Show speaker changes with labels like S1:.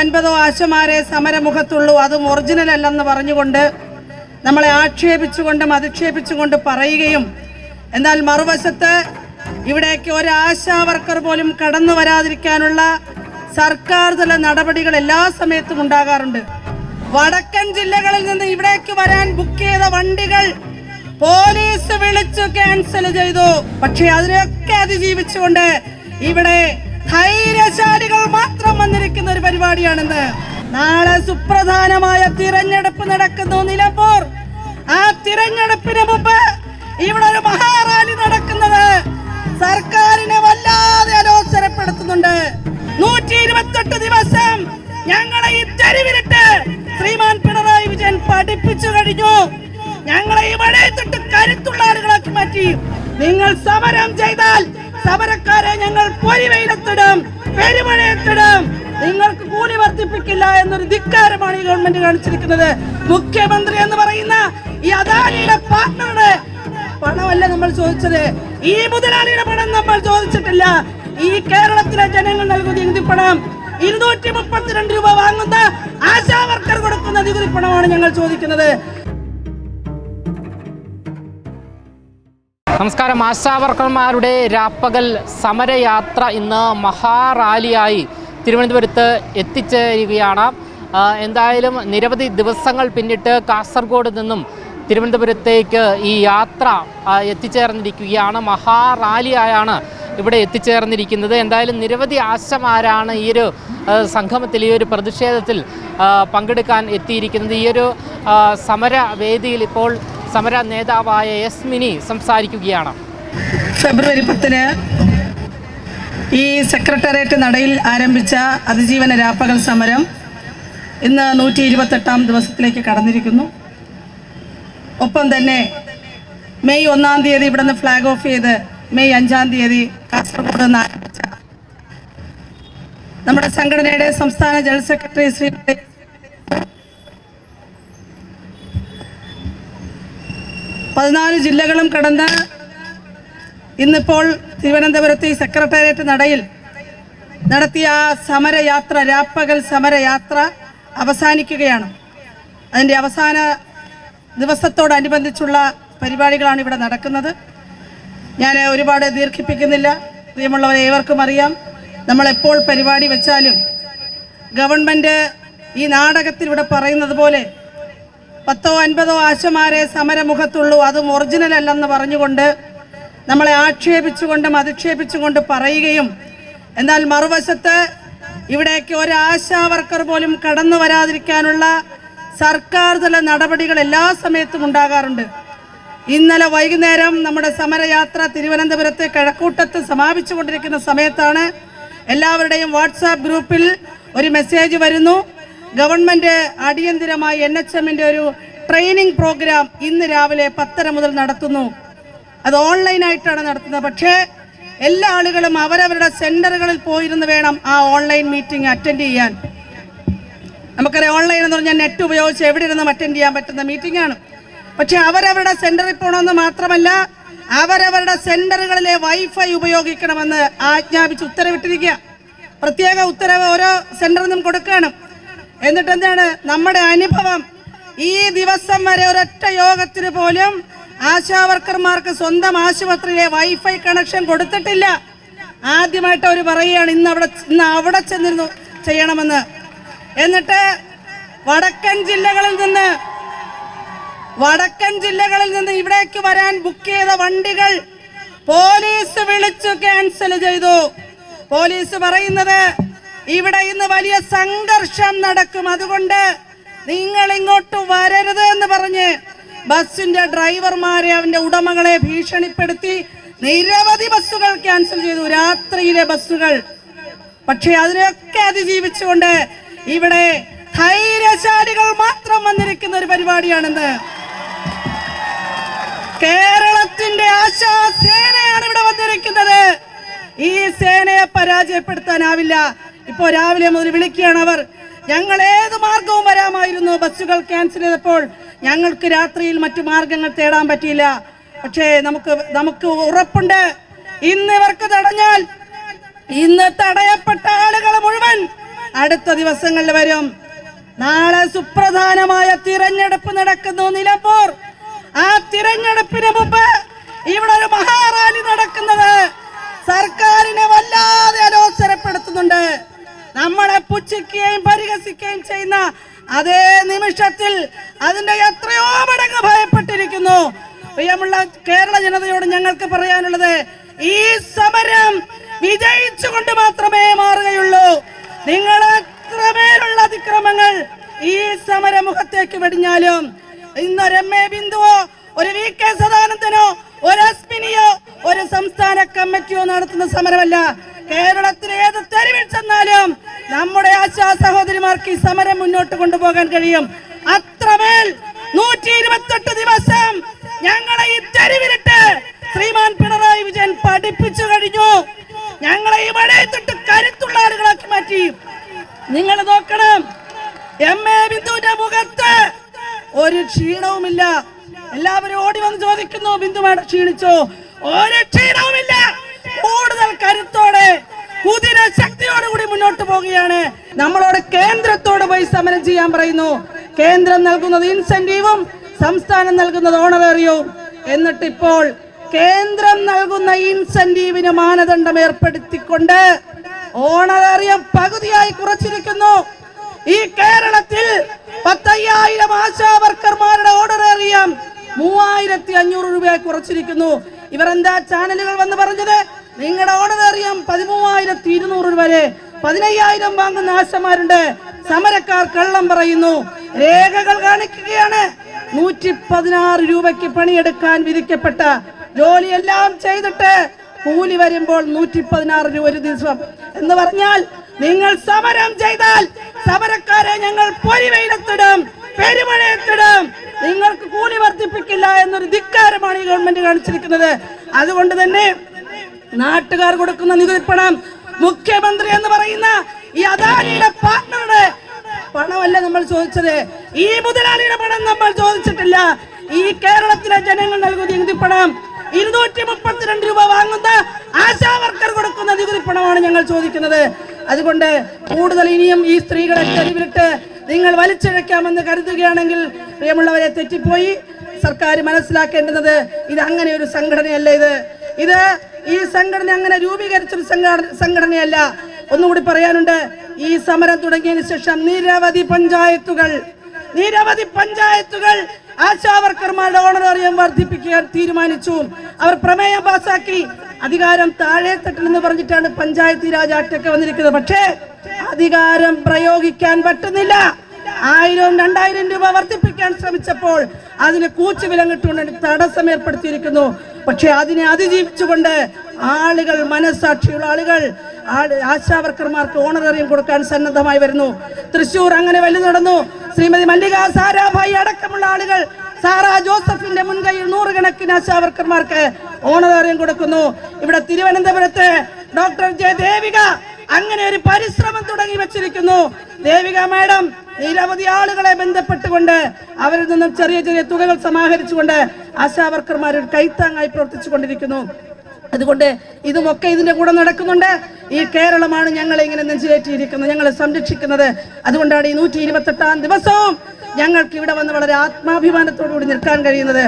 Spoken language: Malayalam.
S1: അൻപതോ ആശമാരെ സമരമുഖത്തുള്ളൂ. അതും ഒറിജിനൽ അല്ലെന്ന് പറഞ്ഞുകൊണ്ട് നമ്മളെ ആക്ഷേപിച്ചുകൊണ്ടും അധിക്ഷേപിച്ചുകൊണ്ട് പറയുകയും എന്നാൽ മറുവശത്ത് ഇവിടേക്ക് ഒരു ആശാ വർക്കർ പോലും കടന്നു വരാതിരിക്കാനുള്ള സർക്കാർ തല നടപടികൾ എല്ലാ സമയത്തും ഉണ്ടാകാറുണ്ട്. വടക്കൻ ജില്ലകളിൽ നിന്ന് ഇവിടേക്ക് വരാൻ ബുക്ക് ചെയ്ത വണ്ടികൾ പോലീസ് വിളിച്ചു ക്യാൻസൽ ചെയ്തു. പക്ഷെ അതിനൊക്കെ അതിജീവിച്ചുകൊണ്ട് ഇവിടെ ധൈര്യശാലികൾ മാത്രം വന്നിരിക്കുന്ന ഒരു പരിപാടിയാണെന്ന്. നാളെ സുപ്രധാനമായ തിരഞ്ഞെടുപ്പ് നടക്കുന്നു നിലമ്പൂർ. ആ തിരഞ്ഞെടുപ്പിന് മുമ്പ് ഇവിടെ ഒരു മഹാറാലി നടക്കുന്നത് സർക്കാരിനെ വല്ലാതെ അലോസരപ്പെടുത്തുന്നുണ്ട്. നൂറ്റി ഇരുപത്തെട്ട് ദിവസം ഞങ്ങളെ ഈ തെരുവിലിട്ട് ശ്രീമാൻ പിണറായി വിജയൻ പഠിപ്പിച്ചു കഴിഞ്ഞു. ഞങ്ങളെ ഈ മഴയത്തിട്ട് കരുത്തുള്ള ആളുകളാക്കി മാറ്റി. നിങ്ങൾ സമരം ചെയ്താൽ സമരക്കാരെ ഞങ്ങൾ പൊരിവെയിലത്തിടും പെരുമഴയത്തിടും. നിങ്ങൾക്ക് കൂലി വർദ്ധിപ്പിക്കില്ല എന്നൊരു ധിക്കാരമാണ് ഈ ഗവൺമെന്റ് കാണിച്ചിരിക്കുന്നത്. മുഖ്യമന്ത്രി എന്ന് പറയുന്ന ഈ അദാനിയുടെ പാർട്ണറുടെ പണമല്ല നമ്മൾ ചോദിച്ചത്. ഈ മുതലാളിയുടെ പണം നമ്മൾ ചോദിച്ചിട്ടില്ല. ഈ കേരളത്തിലെ ജനങ്ങൾ നൽകുന്ന നികുതി പണം ഇരുന്നൂറ്റി മുപ്പത്തിരണ്ട് രൂപ വാങ്ങുന്ന ആശാ വർക്കർ കൊടുക്കുന്ന നികുതി പണമാണ് ഞങ്ങൾ ചോദിക്കുന്നത്.
S2: നമസ്കാരം. ആശാവർക്കർമാരുടെ രാപ്പകൽ സമരയാത്ര ഇന്ന് മഹാറാലിയായി തിരുവനന്തപുരത്ത് എത്തിച്ചേരുകയാണ്. എന്തായാലും നിരവധി ദിവസങ്ങൾ പിന്നിട്ട് കാസർഗോഡ് നിന്നും തിരുവനന്തപുരത്തേക്ക് ഈ യാത്ര എത്തിച്ചേർന്നിരിക്കുകയാണ്. മഹാറാലിയായാണ് ഇവിടെ എത്തിച്ചേർന്നിരിക്കുന്നത്. എന്തായാലും നിരവധി ആശമാരാണ് ഈ ഒരു സംഗമത്തിൽ ഈ ഒരു പ്രതിഷേധത്തിൽ പങ്കെടുക്കാൻ എത്തിയിരിക്കുന്നത്. ഈ ഒരു സമരവേദിയിൽ ഇപ്പോൾ സമര നേതാവായ എസ് മിനി സംസാരിക്കുകയാണ്.
S1: ഫെബ്രുവരി പത്തിന് ഈ സെക്രട്ടേറിയറ്റ് നടയിൽ ആരംഭിച്ച അതിജീവന രാപ്പകൽ സമരം ഇന്ന് നൂറ്റി ഇരുപത്തെട്ടാം ദിവസത്തിലേക്ക് കടന്നിരിക്കുന്നു. ഒപ്പം തന്നെ മെയ് ഒന്നാം തീയതി ഇവിടുന്ന് ഫ്ലാഗ് ഓഫ് ചെയ്ത് മെയ് അഞ്ചാം തീയതി കാസർഗോഡ് നിന്ന് ആരംഭിച്ച നമ്മുടെ സംഘടനയുടെ സംസ്ഥാന ജനറൽ സെക്രട്ടറി ശ്രീ പതിനാല് ജില്ലകളും കടന്ന് ഇന്നിപ്പോൾ തിരുവനന്തപുരത്ത് ഈ സെക്രട്ടേറിയറ്റ് നടയിൽ നടത്തിയ ആ സമരയാത്ര രാപ്പകൽ സമരയാത്ര അവസാനിക്കുകയാണ്. അതിന്റെ അവസാന ദിവസത്തോടനുബന്ധിച്ചുള്ള പരിപാടികളാണ് ഇവിടെ നടക്കുന്നത്. ഞാൻ ഒരുപാട് ദീർഘിപ്പിക്കുന്നില്ല. പ്രിയമുള്ളവരെ ഏവർക്കും അറിയാം. നമ്മളെപ്പോൾ പരിപാടി വെച്ചാലും ഗവൺമെന്റ് ഈ നാടകത്തിൽ ഇവിടെ പറയുന്നത് പോലെ പത്തോ അൻപതോ ആശമാരെ സമരമുഖത്തുള്ളൂ. അതും ഒറിജിനൽ അല്ലെന്ന് പറഞ്ഞുകൊണ്ട് നമ്മളെ ആക്ഷേപിച്ചുകൊണ്ടും അധിക്ഷേപിച്ചുകൊണ്ട് പറയുകയും എന്നാൽ മറുവശത്ത് ഇവിടേക്ക് ഒരു ആശാ വർക്കർ പോലും കടന്നു വരാതിരിക്കാനുള്ള സർക്കാർ തല നടപടികൾ എല്ലാ സമയത്തും ഉണ്ടാകാറുണ്ട്. ഇന്നലെ വൈകുന്നേരം നമ്മുടെ സമരയാത്ര തിരുവനന്തപുരത്തെ കിഴക്കൂട്ടത്ത് സമാപിച്ചുകൊണ്ടിരിക്കുന്ന സമയത്താണ് എല്ലാവരുടെയും വാട്സാപ്പ് ഗ്രൂപ്പിൽ ഒരു മെസ്സേജ് വരുന്നു. ഗവൺമെന്റ് അടിയന്തിരമായി എൻ എച്ച് എമ്മിന്റെ ഒരു ട്രെയിനിങ് പ്രോഗ്രാം ഇന്ന് രാവിലെ പത്തര മുതൽ നടത്തുന്നു. അത് ഓൺലൈനായിട്ടാണ് നടത്തുന്നത്. പക്ഷേ എല്ലാ ആളുകളും അവരവരുടെ സെന്ററുകളിൽ പോയിരുന്ന് വേണം ആ ഓൺലൈൻ മീറ്റിംഗ് അറ്റൻഡ് ചെയ്യാൻ. നമുക്കറിയാം ഓൺലൈൻ എന്ന് പറഞ്ഞാൽ നെറ്റ് ഉപയോഗിച്ച് എവിടെ ഇരുന്നും അറ്റൻഡ് ചെയ്യാൻ പറ്റുന്ന മീറ്റിംഗ് ആണ്. പക്ഷെ അവരവരുടെ സെന്ററിൽ പോകണമെന്ന് മാത്രമല്ല അവരവരുടെ സെന്ററുകളിലെ വൈഫൈ ഉപയോഗിക്കണമെന്ന് ആജ്ഞാപിച്ച് ഉത്തരവിട്ടിരിക്കുക. പ്രത്യേക ഉത്തരവ് ഓരോ സെന്ററിൽ നിന്നും കൊടുക്കുകയാണ്. എന്നിട്ട് എന്താണ് നമ്മുടെ അനുഭവം. ഈ ദിവസം വരെ ഒരൊറ്റ യോഗത്തിന് പോലും ആശാവർക്കർമാർക്ക് സ്വന്തം ആശുപത്രിയിലെ വൈഫൈ കണക്ഷൻ കൊടുത്തിട്ടില്ല. ആദ്യമായിട്ട് അവർ പറയുകയാണ് ഇന്ന് അവിടെ ഇന്ന് അവിടെ ചെന്നിരുന്നു ചെയ്യണമെന്ന്. എന്നിട്ട് വടക്കൻ ജില്ലകളിൽ നിന്ന് വടക്കൻ ജില്ലകളിൽ നിന്ന് ഇവിടേക്ക് വരാൻ ബുക്ക് ചെയ്ത വണ്ടികൾ പോലീസ് വിളിച്ചു ക്യാൻസൽ ചെയ്തു. പോലീസ് പറയുന്നത് ഇവിടെ ഇന്ന് വലിയ സംഘർഷം നടക്കും. അതുകൊണ്ട് നിങ്ങൾ ഇങ്ങോട്ട് വരരുത് എന്ന് പറഞ്ഞ് ബസ്സിന്റെ ഡ്രൈവർമാരെ അവന്റെ ഉടമകളെ ഭീഷണിപ്പെടുത്തി നിരവധി ബസ്സുകൾ ക്യാൻസൽ ചെയ്തു. രാത്രിയിലെ ബസ്സുകൾ. പക്ഷെ അതിനൊക്കെ അതിജീവിച്ചുകൊണ്ട് ഇവിടെ ധൈര്യശാലികൾ മാത്രം വന്നിരിക്കുന്ന ഒരു പരിപാടിയാണെന്ന്. കേരളത്തിന്റെ ആശാസേനയാണ് ഇവിടെ വന്നിരിക്കുന്നത്. ഈ സേനയെ പരാജയപ്പെടുത്താനാവില്ല. ഇപ്പോ രാവിലെ മുതൽ വിളിക്കുകയാണ് അവർ. ഞങ്ങൾ ഏത് മാർഗവും വരാമായിരുന്നു. ബസ്സുകൾ ക്യാൻസൽ ചെയ്തപ്പോൾ ഞങ്ങൾക്ക് രാത്രിയിൽ മറ്റു മാർഗങ്ങൾ തേടാൻ പറ്റിയില്ല. പക്ഷേ നമുക്ക് നമുക്ക് ഉറപ്പുണ്ട്. ഇന്ന് ഇവർക്ക് തടഞ്ഞാൽ ഇന്ന് തടയപ്പെട്ട ആളുകൾ മുഴുവൻ അടുത്ത ദിവസങ്ങളിൽ വരും. നാളെ സുപ്രധാനമായ തിരഞ്ഞെടുപ്പ് നടക്കുന്നു നിലമ്പൂർ. ആ തിരഞ്ഞെടുപ്പിന് മുമ്പ് ഇവിടെ ഒരു മഹാറാലി നടക്കുന്നത് സർക്കാരിനെ വല്ലാതെ അലോസരപ്പെടുത്തുന്നുണ്ട്. നമ്മളെ പുച്ഛിക്കുകയും പരിഹസിക്കുകയും ചെയ്യുന്ന അതേ നിമിഷത്തിൽ അതിന്റെ എത്രയോ മടങ്ങ് ഭയപ്പെട്ടിരിക്കുന്നു. പ്രിയമുള്ള കേരള ജനതയോട് ഞങ്ങൾക്ക് പറയാനുള്ളത് ഈ സമരം വിജയിച്ചുകൊണ്ട് മാത്രമേ മാറുകയുള്ളൂ. നിങ്ങൾ എത്രമേലുള്ള അതിക്രമങ്ങൾ ഈ സമരമുഖത്തേക്ക് വെടിഞ്ഞാലും? ഇന്നൊരു എം എ ബിന്ദുവോ ഒരു വി കെ സദാനന്ദനോ ഒരു അസ്മിനിയോ ഒരു സംസ്ഥാന കമ്മിറ്റിയോ നടത്തുന്ന സമരമല്ല. കേരളത്തിന് ഏത് തെരുവിൽ ചെന്നാലും നമ്മുടെ ആശാ സഹോദരിമാർക്ക് ഈ സമരം മുന്നോട്ട് കൊണ്ടുപോകാൻ കഴിയും. അത്രമേൽ നൂറ്റി ഇരുപത്തെട്ട് ദിവസം ഞങ്ങളെ ഈ തെരുവിലിട്ട് ശ്രീമാൻ പിണറായി വിജയൻ പഠിപ്പിച്ചു കഴിഞ്ഞു. ഞങ്ങളെ ഈ മഴയത്തിട്ട് കരുത്തുള്ള ആളുകളാക്കി മാറ്റി. നിങ്ങൾ നോക്കണം എം എ ബിന്ദുവിന്റെ മുഖത്ത് ഒരു ക്ഷീണവുമില്ല. എല്ലാവരും ഓടി വന്ന് ചോദിക്കുന്നു ബിന്ദു മാഡം ക്ഷീണിച്ചോ? ഒരു ക്ഷീണവുമില്ല. കൂടുതൽ കരുത്തോടെ കുതിര ശക്തിയോടുകൂടി മുന്നോട്ട് പോവുകയാണ്. നമ്മളോട് കേന്ദ്രത്തോട് പോയി സമരം ചെയ്യാൻ പറയുന്നു. കേന്ദ്രം നൽകുന്നത് ഇൻസെന്റീവും സംസ്ഥാനം നൽകുന്നത് ഓണറേറിയവും എന്നിട്ട് ഇപ്പോൾ കേന്ദ്രം നൽകുന്ന ഇൻസെന്റീവിന് മാനദണ്ഡം ഏർപ്പെടുത്തിക്കൊണ്ട് ഓണറേറിയം പകുതിയായി കുറച്ചിരിക്കുന്നു. ഈ കേരളത്തിൽ പത്തയ്യായിരം ആശാ വർക്കർമാരുടെ ഓണറേറിയം മൂവായിരത്തി അഞ്ഞൂറ് രൂപയായി കുറച്ചിരിക്കുന്നു. ഇവർ എന്താ ചാനലുകൾ വന്ന് പറഞ്ഞത്? നിങ്ങളുടെ ഓർഡറേറിയം പതിമൂവായിരത്തി ഇരുന്നൂറ് വരെ. പതിനയ്യായിരം വാങ്ങുന്ന ആശമാരുണ്ട്. സമരക്കാർ കള്ളം പറയുന്നു. രേഖകൾ കാണിക്കുകയാണ്. നൂറ്റി പതിനാറ് രൂപയ്ക്ക് പണിയെടുക്കാൻ വിധിക്കപ്പെട്ട ജോലിയെല്ലാം ചെയ്തിട്ട് കൂലി വരുമ്പോൾ നൂറ്റി പതിനാറ് രൂപ ഒരു ദിവസം. എന്ന് പറഞ്ഞാൽ നിങ്ങൾ സമരം ചെയ്താൽ സമരക്കാരെ ഞങ്ങൾ പൊരിവെയിലത്തിടും പെരുമഴയത്തിടും. നിങ്ങൾക്ക് കൂലി വർദ്ധിപ്പിക്കില്ല എന്നൊരു ധിക്കാരമാണ് ഈ ഗവൺമെന്റ് കാണിച്ചിരിക്കുന്നത്. അതുകൊണ്ട് തന്നെ നാട്ടുകാർ കൊടുക്കുന്ന നികുതി പണം മുഖ്യമന്ത്രി എന്ന് പറയുന്ന ഈ അദാനിയുടെ പാർട്ണറുടെ പണമല്ല നമ്മൾ ചോദിച്ചത്. ഈ മുതലാളിയുടെ പണം നമ്മൾ ചോദിച്ചിട്ടില്ല. ഈ കേരളത്തിലെ ജനങ്ങൾ നൽകുന്ന നികുതി പണം ഇരുന്നൂറ്റി മുപ്പത്തിരണ്ട് രൂപ വാങ്ങുന്ന ആശാ വർക്കർ കൊടുക്കുന്ന നികുതി പണമാണ് ഞങ്ങൾ ചോദിക്കുന്നത്. അതുകൊണ്ട് കൂടുതൽ ഇനിയും ഈ സ്ത്രീകളെ തെരുവിലിട്ട് നിങ്ങൾ വലിച്ചിഴക്കാമെന്ന് കരുതുകയാണെങ്കിൽ പ്രിയമുള്ളവരെ തെറ്റിപ്പോയി. സർക്കാർ മനസ്സിലാക്കേണ്ടുന്നത് ഇത് അങ്ങനെ ഒരു സംഘടനയല്ല ഇത്. ഇത് ഈ സംഘടന അങ്ങനെ രൂപീകരിച്ച ഒരു സംഘടനയല്ല. ഒന്നുകൂടി പറയാനുണ്ട് ഈ സമരം തുടങ്ങിയതിനു ശേഷം നിരവധി പഞ്ചായത്തുകൾ നിരവധി പഞ്ചായത്തുകൾ ആശാവർക്കർമാരുടെ ഓണറേറിയം വർദ്ധിപ്പിക്കാൻ തീരുമാനിച്ചു. അവർ പ്രമേയം പാസാക്കി. അധികാരം താഴെത്തട്ടിൽ എന്ന് പറഞ്ഞിട്ടാണ് പഞ്ചായത്തി രാജ് ആക്ടൊക്കെ വന്നിരിക്കുന്നത്. പക്ഷേ അധികാരം പ്രയോഗിക്കാൻ പറ്റുന്നില്ല. ആയിരം രണ്ടായിരം രൂപ വർദ്ധിപ്പിക്കാൻ ശ്രമിച്ചപ്പോൾ അതിന് കൂച്ചു വിലങ്ങിട്ടുകൊണ്ട് തടസ്സം ഏർപ്പെടുത്തിയിരിക്കുന്നു പക്ഷെ അതിനെ അതിജീവിച്ചുകൊണ്ട് ആളുകൾ മനസ്സാക്ഷിയുള്ള ആളുകൾ ആൾ ആശാവർക്കർമാർക്ക് ഓണറേറിയം കൊടുക്കാൻ സന്നദ്ധമായി വരുന്നു. തൃശൂർ അങ്ങനെ വലിയ നടന്നു. ശ്രീമതി മല്ലിക സാരാഭായി അടക്കമുള്ള ആളുകൾ സാറാ ജോസഫിന്റെ മുൻകൈയിൽ നൂറുകണക്കിന് ആശാവർക്കർമാർക്ക് ഓണറേറിയം കൊടുക്കുന്നു. ഇവിടെ തിരുവനന്തപുരത്ത് ഡോക്ടർ ജെ ദേവിക അങ്ങനെ ഒരു പരിശ്രമം തുടങ്ങി വെച്ചിരിക്കുന്നു. ദേവിക മാഡം നിരവധി ആളുകളെ ബന്ധപ്പെട്ടുകൊണ്ട് അവരിൽ നിന്നും ചെറിയ ചെറിയ തുകകൾ സമാഹരിച്ചുകൊണ്ട് ആശാവർക്കർമാർ ഒരു കൈത്താങ്ങായി പ്രവർത്തിച്ചു കൊണ്ടിരിക്കുന്നു അതുകൊണ്ട് ഇതുമൊക്കെ ഇതിന്റെ കൂടെ നടക്കുന്നുണ്ട്. ഈ കേരളമാണ് ഞങ്ങളെ ഇങ്ങനെ നെഞ്ചിലേറ്റിയിരിക്കുന്നത് ഞങ്ങളെ സംരക്ഷിക്കുന്നത്. അതുകൊണ്ടാണ് ഈ നൂറ്റി ഇരുപത്തെട്ടാം ദിവസവും ഞങ്ങൾക്ക് ഇവിടെ വന്ന് വളരെ ആത്മാഭിമാനത്തോടു കൂടി നിൽക്കാൻ കഴിയുന്നത്.